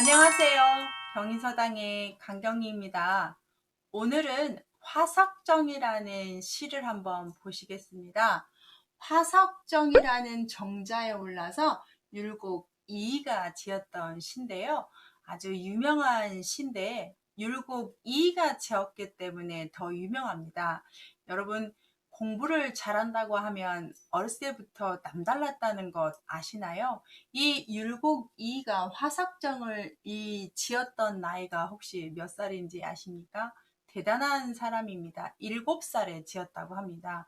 안녕하세요. 경인서당의 강경리입니다. 오늘은 화석정이라는 시를 한번 보시겠습니다. 화석정이라는 정자에 올라서 율곡 이이가 지었던 시인데요. 아주 유명한 시인데 율곡 이이가 지었기 때문에 더 유명합니다. 여러분 공부를 잘한다고 하면 어렸을 때부터 남달랐다는 것 아시나요? 이 율곡 이가 화석정을 이 지었던 나이가 혹시 몇 살인지 아십니까? 대단한 사람입니다. 일곱 살에 지었다고 합니다.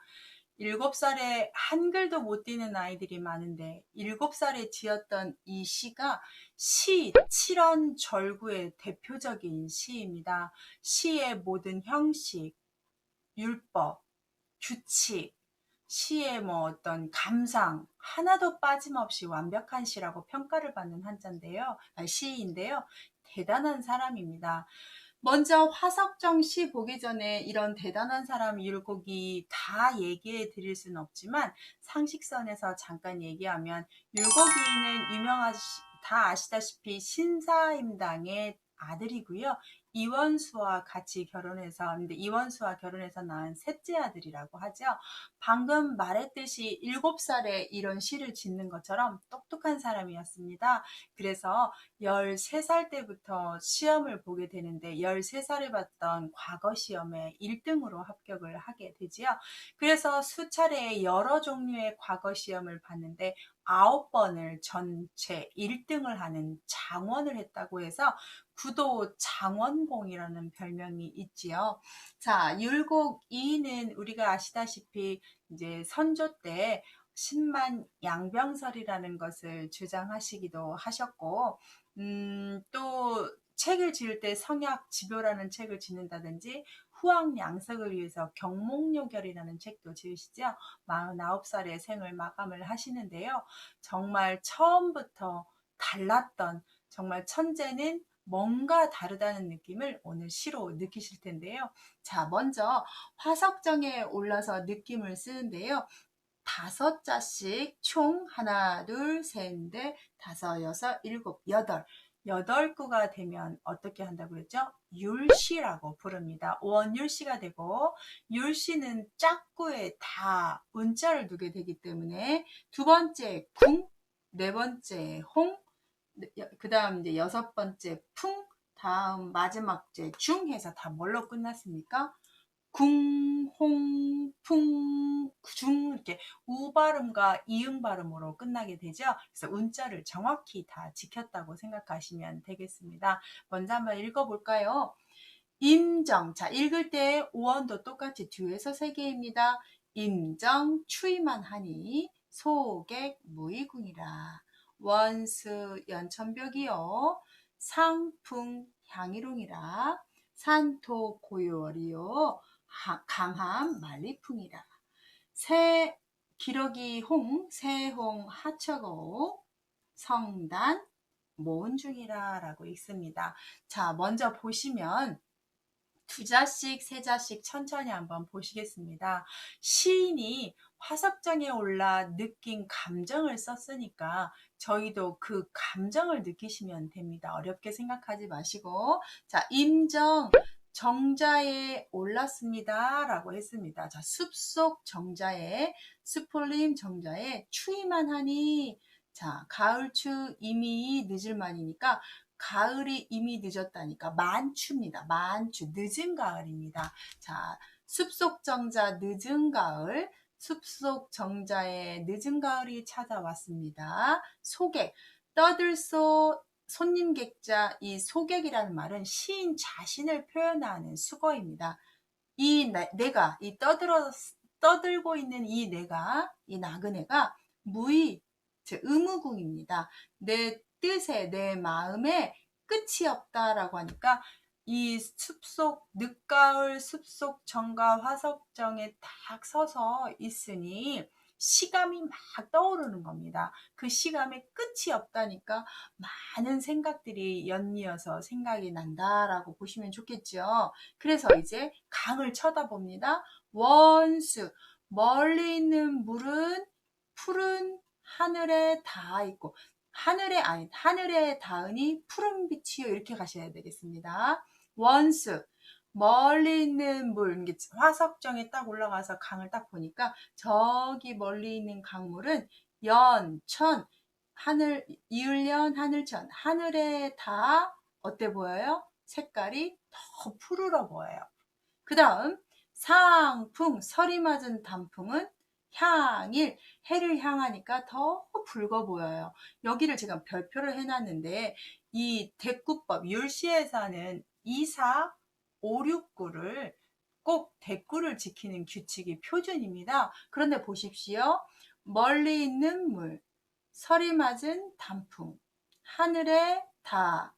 일곱 살에 한글도 못 띄는 아이들이 많은데 일곱 살에 지었던 이 시가 시 칠원 절구의 대표적인 시입니다. 시의 모든 형식, 율법, 규칙, 시의 뭐 어떤 감상 하나도 빠짐없이 완벽한 시라고 평가를 받는 한자인데요. 아, 시인데요. 대단한 사람입니다. 먼저 화석정 시 보기 전에 이런 대단한 사람 율곡이 다 얘기해 드릴 수는 없지만 상식선에서 잠깐 얘기하면 율곡이는 유명하시 다 아시다시피 신사임당의 아들이고요. 이원수와 같이 결혼해서 근데 이원수와 결혼해서 낳은 셋째 아들이라고 하죠. 방금 말했듯이 일곱 살에 이런 시를 짓는 것처럼 똑똑한 사람이었습니다. 그래서 13살 때부터 시험을 보게 되는데 13살에 봤던 과거 시험에 1등으로 합격을 하게 되지요. 그래서 수차례 여러 종류의 과거 시험을 봤는데 아홉 번을 전체 1등을 하는 장원을 했다고 해서 구도 장원공이라는 별명이 있지요. 자, 율곡 2는 우리가 아시다시피 이제 선조 때 신만 양병설이라는 것을 주장하시기도 하셨고, 음, 또 책을 지을 때 성약 지묘라는 책을 짓는다든지 후왕 양석을 위해서 경목요결이라는 책도 지으시죠. 49살에 생을 마감을 하시는데요. 정말 처음부터 달랐던 정말 천재는 뭔가 다르다는 느낌을 오늘 시로 느끼실 텐데요. 자, 먼저 화석정에 올라서 느낌을 쓰는데요. 다섯 자씩 총 하나, 둘, 셋, 넷, 다섯, 여섯, 일곱, 여덟. 여덟 구가 되면 어떻게 한다고 그랬죠? 율시라고 부릅니다. 원율시가 되고 율시는 짝구에 다 운자를 두게 되기 때문에 두 번째 궁, 네 번째 홍, 그 다음 이제 여섯 번째 풍, 다음 마지막째 중 해서 다 뭘로 끝났습니까? 궁, 홍, 풍, 중 이렇게 우 발음과 이응 발음으로 끝나게 되죠. 그래서 운자를 정확히 다 지켰다고 생각하시면 되겠습니다. 먼저 한번 읽어볼까요? 임정. 자, 읽을 때 오원도 똑같이 뒤에서 세 개입니다. 임정 추이만 하니 소객 무이궁이라. 원수 연천벽이요. 상풍 향이롱이라. 산토 고요월이요. 강함 말리풍이라. 새 기러기 홍, 새홍 하처고 성단 모은 중이라 라고 읽습니다. 자, 먼저 보시면 두 자씩, 세 자씩 천천히 한번 보시겠습니다. 시인이 화석정에 올라 느낀 감정을 썼으니까 저희도 그 감정을 느끼시면 됩니다. 어렵게 생각하지 마시고 자 임정 정자에 올랐습니다. 라고 했습니다. 자, 숲속 정자에, 스폴림 정자에 추위만 하니, 자, 가을추 이미 늦을만이니까, 가을이 이미 늦었다니까, 만추입니다. 만추, 늦은 가을입니다. 자, 숲속 정자, 늦은 가을, 숲속 정자에 늦은 가을이 찾아왔습니다. 소개, 떠들소 손님 객자 이 소객이라는 말은 시인 자신을 표현하는 수거입니다. 이 내가 이 떠들어 떠들고 있는 이 내가 이 나그네가 무의 즉 의무궁입니다. 내 뜻에 내 마음에 끝이 없다라고 하니까 이 숲속 늦가을 숲속 정가 화석정에 딱 서서 있으니 시감이 막 떠오르는 겁니다. 그 시감에 끝이 없다니까 많은 생각들이 연이어서 생각이 난다라고 보시면 좋겠죠. 그래서 이제 강을 쳐다봅니다. 원수, 멀리 있는 물은 푸른 하늘에 닿아 있고 하늘에 아니 하늘에 닿으니 푸른 빛이요 이렇게 가셔야 되겠습니다. 원수 멀리 있는 물 화석정에 딱 올라가서 강을 딱 보니까 저기 멀리 있는 강물은 연, 천, 하늘 이을연, 하늘천 하늘에 다 어때 보여요? 색깔이 더 푸르러 보여요. 그 다음 상풍 서리 맞은 단풍은 향일 해를 향하니까 더 붉어 보여요. 여기를 제가 별표를 해놨는데 이 대꾸법 율시에서는 2사 5, 6구를 꼭 대꾸를 지키는 규칙이 표준입니다. 그런데 보십시오. 멀리 있는 물, 설이 맞은 단풍, 하늘에 다,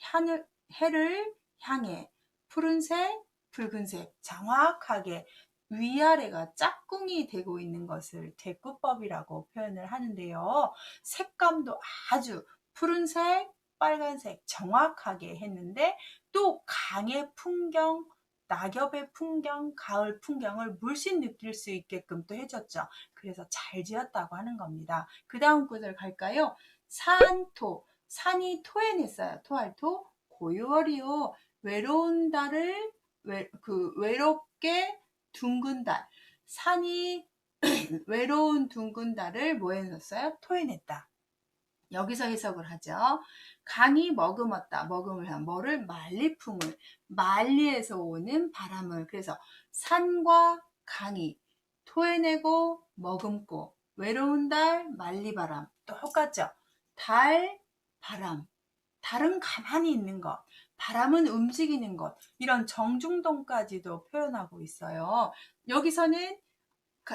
하늘, 해를 향해 푸른색, 붉은색 정확하게 위아래가 짝꿍이 되고 있는 것을 대꾸법이라고 표현을 하는데요. 색감도 아주 푸른색, 빨간색 정확하게 했는데 또 강의 풍경, 낙엽의 풍경, 가을 풍경을 물씬 느낄 수 있게끔 또 해줬죠. 그래서 잘 지었다고 하는 겁니다. 그 다음 구절 갈까요? 산토, 산이 토해냈어요. 토할토, 고요월이요. 외로운 달을 외, 그 외롭게 둥근 달, 산이 외로운 둥근 달을 뭐 해놨어요? 토해냈다. 여기서 해석을 하죠. 강이 머금었다. 머금을 한 뭐를 말리풍을 말리에서 오는 바람을 그래서 산과 강이 토해내고 머금고 외로운 달 말리바람 똑같죠. 달 바람 달은 가만히 있는 것 바람은 움직이는 것 이런 정중동까지도 표현하고 있어요. 여기서는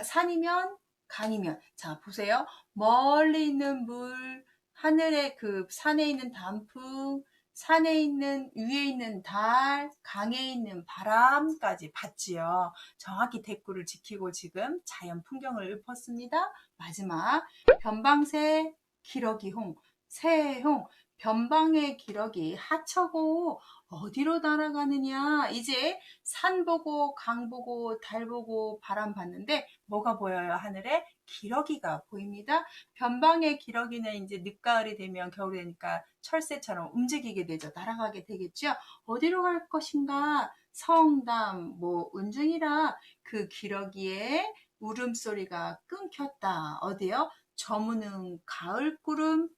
산이면 강이면 자 보세요. 멀리 있는 물 하늘에 그 산에 있는 단풍 산에 있는 위에 있는 달, 강에 있는 바람까지 봤지요. 정확히 대꾸를 지키고 지금 자연 풍경을 읊었습니다. 마지막 변방새 기러기홍 새홍 변방의 기러기 하처고 어디로 날아가느냐 이제 산 보고 강 보고 달 보고 바람 봤는데 뭐가 보여요 하늘에 기러기가 보입니다. 변방의 기러기는 이제 늦가을이 되면 겨울이 되니까 철새처럼 움직이게 되죠. 날아가게 되겠죠. 어디로 갈 것인가? 성담 뭐 은중이라 그 기러기의 울음소리가 끊겼다. 어디요? 저무는 가을구름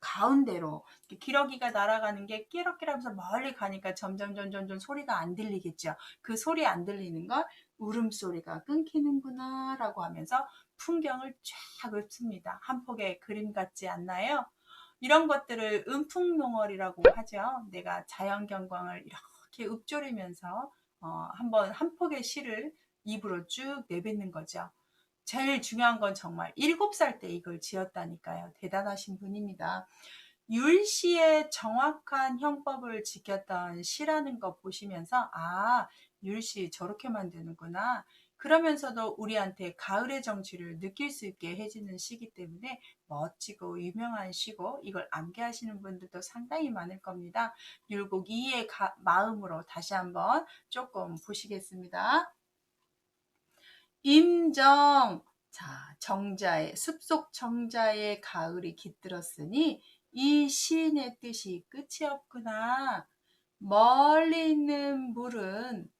가운데로. 기러기가 날아가는 게 끼럭끼럭하면서 멀리 가니까 점점 점점 점 소리가 안 들리겠죠. 그 소리 안 들리는 걸 울음소리가 끊기는구나 라고 하면서 풍경을 쫙 읊습니다. 한 폭의 그림 같지 않나요? 이런 것들을 음풍농월이라고 하죠. 내가 자연 경광을 이렇게 읊조리면서 어, 한번 한 폭의 시를 입으로 쭉 내뱉는 거죠. 제일 중요한 건 정말 7살 때 이걸 지었다니까요. 대단하신 분입니다. 율시의 정확한 형법을 지켰던 시라는 거 보시면서 아 율시 저렇게 만드는구나 그러면서도 우리한테 가을의 정취를 느낄 수 있게 해주는 시기 때문에 멋지고 유명한 시고 이걸 암기하시는 분들도 상당히 많을 겁니다. 율곡 2의 마음으로 다시 한번 조금 보시겠습니다. 임정 자 정자의 숲속 정자의 가을이 깃들었으니 이 시인의 뜻이 끝이 없구나. 멀리 있는 물은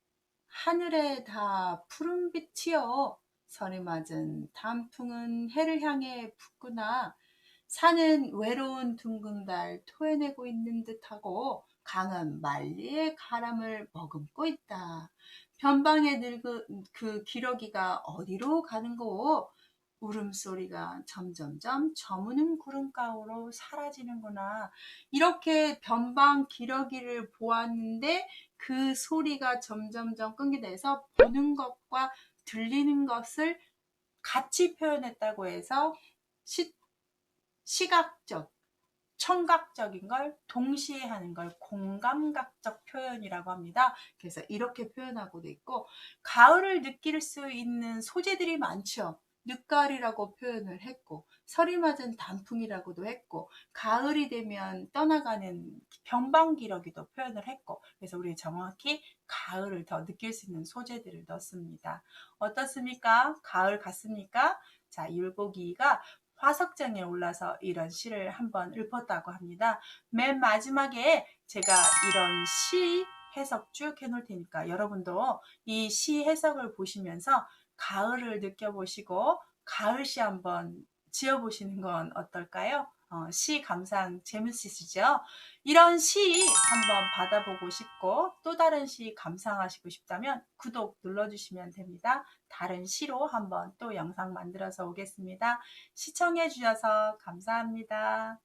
하늘에 다 푸른 빛이요. 선이 맞은 단풍은 해를 향해 붓구나. 산은 외로운 둥근 달 토해내고 있는 듯하고 강은 만리의 가람을 머금고 있다. 변방에 늙은 그 기러기가 어디로 가는 거? 울음소리가 점점점 저무는 구름가으로 사라지는구나. 이렇게 변방 기러기를 보았는데 그 소리가 점점점 끊게 돼서 보는 것과 들리는 것을 같이 표현했다고 해서 시, 시각적, 청각적인 걸 동시에 하는 걸 공감각적 표현이라고 합니다. 그래서 이렇게 표현하고 도 있고 가을을 느낄 수 있는 소재들이 많죠. 늦가을이라고 표현을 했고 설이 맞은 단풍이라고도 했고 가을이 되면 떠나가는 병방기러기도 표현을 했고 그래서 우리 정확히 가을을 더 느낄 수 있는 소재들을 넣습니다. 어떻습니까? 가을 같습니까? 자, 율곡이가 화석장에 올라서 이런 시를 한번 읊었다고 합니다. 맨 마지막에 제가 이런 시 해석 쭉 해놓을 테니까 여러분도 이 시 해석을 보시면서 가을을 느껴보시고 가을시 한번 지어보시는 건 어떨까요? 어, 시 감상 재밌으시죠? 이런 시 한번 받아보고 싶고 또 다른 시 감상하시고 싶다면 구독 눌러주시면 됩니다. 다른 시로 한번 또 영상 만들어서 오겠습니다. 시청해 주셔서 감사합니다.